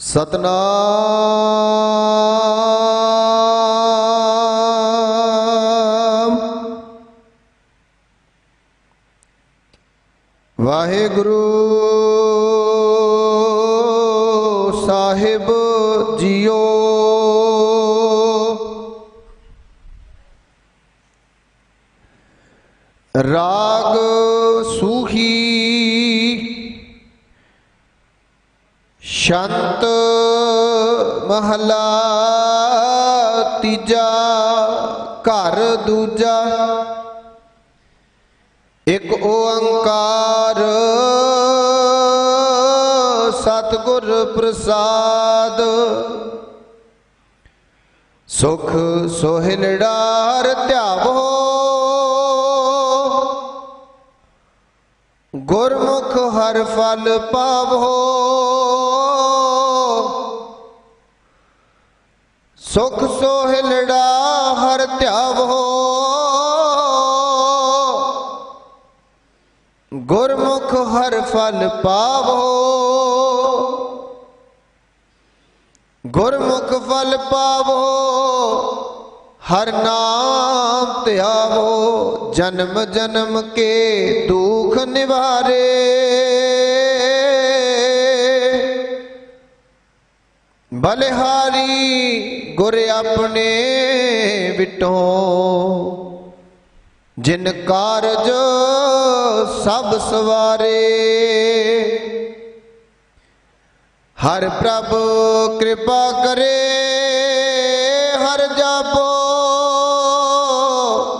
ਸਤਨਾਮ। ਵਾਹਿਗੁਰੂ ਸਾਹਿਬ JIO. ਰਾਗ ਸੂਹੀ ਸ਼ੰਤ ਮਹਲਾ ਤੀਜਾ, ਘਰ ਦੂਜਾ। ਇੱਕ ਓੰਕਾਰ ਸਤਿਗੁਰ ਪ੍ਰਸਾਦ। ਸੁਖ ਸੋਹਿਲੜਾਰ ਧਿਆਵੋ। ਗੁਰਮੁਖ ਹਰ ਫਲ ਪਾਵੋ। ਸੁਖ ਸੋਹਿਲੜਾ ਹਰ ਧਿਆਵੋ। ਗੁਰਮੁਖ ਹਰ ਫਲ ਪਾਵੋ। ਗੁਰਮੁਖ ਫਲ ਪਾਵੋ, ਹਰ ਨਾਮ ਧਿਆਵੋ। ਜਨਮ ਜਨਮ ਕੇ ਦੁਖ ਨਿਵਾਰੇ। ਬਲਿਹਾਰੀ ਗੁਰ ਆਪਣੇ ਵਿਟੋ। ਜਿਨ ਕਾਰਜ ਸਭ ਸਵਾਰੇ। ਹਰ ਪ੍ਰਭ ਕਿਰਪਾ ਕਰੇ, ਹਰ ਜਾਪੋ।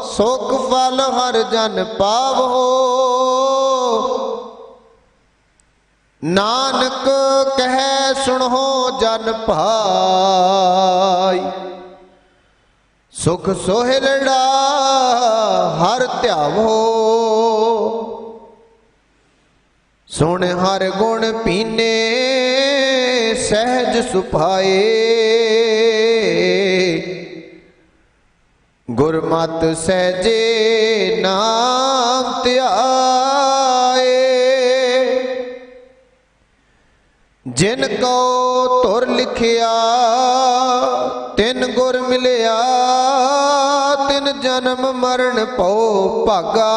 ਸੁਖ ਫਲ ਹਰ ਜਨ ਪਾਵੋ। ਨਾਨਕ ਕਹੈ ਸੁਣੋ ਜਨ ਭਾਈ। ਸੁਖ ਸੋਹਿਲੜਾ ਹਰ ਧਿਆਵੋ। ਸੁਣ ਹਰ ਗੁਣ ਪੀਨੇ ਸਹਿਜ ਸੁਭਾਏ। ਗੁਰਮਤ ਸਹਿਜੇ ਨਾਮ ਧਿਆਏ ਜਿਨ ਕੋ ਧੁਰ ਲਿਖਿਆ, ਤਿਨ ਗੁਰ ਮਿਲਿਆ, ਤਿਨ ਜਨਮ ਮਰਨ ਭਉ ਭਾਗਾ।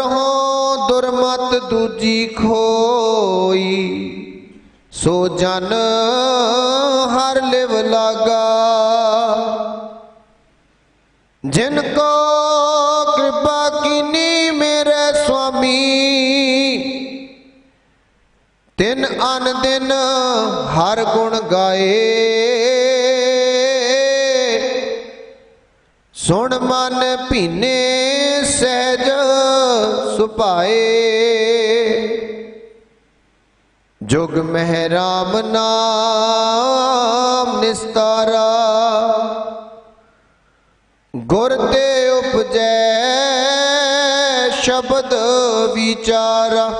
ਹੋ ਦੁਰਮਤ ਦੂਜੀ ਖੋਈ, ਸੋ ਜਨ ਹਰ ਲਿਵ ਲਾਗਾ। ਜਿਨ ਕੋ ਦਿਨ ਅਨ ਦਿਨ ਹਰ ਗੁਣ ਗਾਏ। ਸੁਣ ਮਨ ਭੀਨੇ ਸਹਿਜ ਸੁਪਾਏ ਜੁਗ ਮਹਿ ਰਾਮ ਨਾਮ ਨਿਸਤਾਰਾ। ਗੁਰ ਤੇ ਉਪਜੈ ਸ਼ਬਦ ਵਿਚਾਰਾ।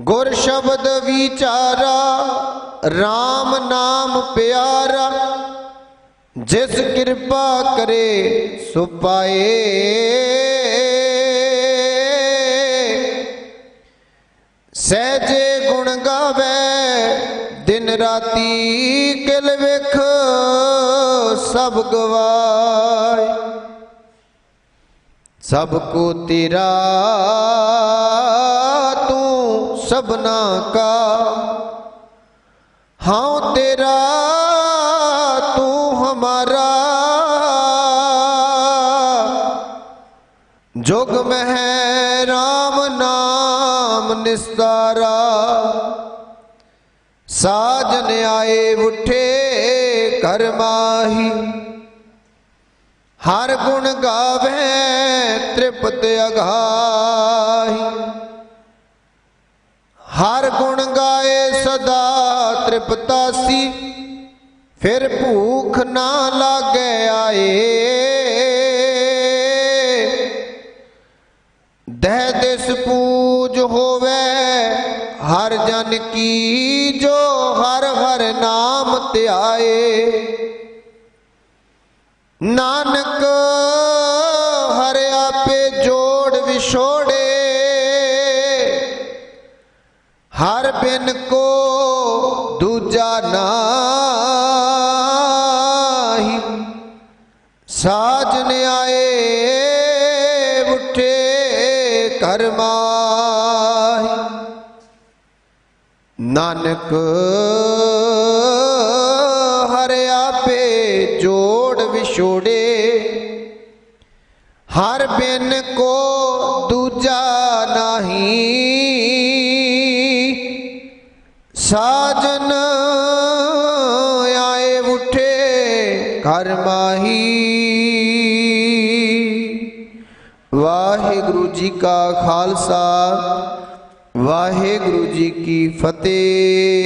ਗੁਰ ਸ਼ਬਦ ਵਿਚਾਰਾ RAM ਨਾਮ ਪਿਆਰਾ, ਜਿਸ ਕਿਰਪਾ ਕਰੇ ਸੋ ਪਾਏ। ਸਹਿਜੇ ਗੁਣ ਗਾਵੇ, ਦਿਨ ਰਾਤੀ ਕਿਲ ਵੇਖ, ਸਭ ਗਵਾਏ। ਸਭ ਕੋ ਤੇਰਾ ਸਭਨਾ ਕਾ, ਹਾਂ ਤੇਰਾ, ਤੂੰ ਹਮਾਰਾ। ਜੁਗ ਮਹਿ ਰਾਮ ਨਾਮ ਨਿਸਤਾਰਾ। ਸਾਜਨ ਆਏ ਉਠੇ ਕਰ ਹਰ ਗੁਣ ਗਾਵੇ, ਤ੍ਰਿਪਤ ਅਗਾਹੀ। ਹਰ ਗੁਣ ਗਾਏ ਸਦਾ ਤ੍ਰਿਪਤਾਸੀ ਫਿਰ ਭੂਖ ਨਾ ਲਾਗੇ ਆਏ। ਦਹਿ ਦਿਸ ਪੂਜ ਹੋਵੇ ਹਰ ਜਨ ਕੀ ਜੋ ਹਰ ਹਰ ਨਾਮ ਧਿਆਏ। ਨਾਨਕ ਹਰ ਬਿਨ ਕੋ ਦੂਜਾ ਨਾਹੀ। ਸਾਜਨ ਆਏ ਉਠੇ ਕਰਮਾਹੀ ਨਾਨਕ ਹਰ ਆਪੇ ਜੋੜ ਵਿਛੋੜੇ। ਹਰ ਬਿਨ ਕੋ ਦੂਜਾ ਨਹੀਂ। ਸਾਜਨ ਆਏ ਉਠੇ ਘਰ ਮਾਹੀ। ਵਾਹਿਗੁਰੂ ਜੀ ਕਾ ਖਾਲਸਾ ਵਾਹਿਗੁਰੂ ਜੀ ਕੀ ਫਤਿਹ।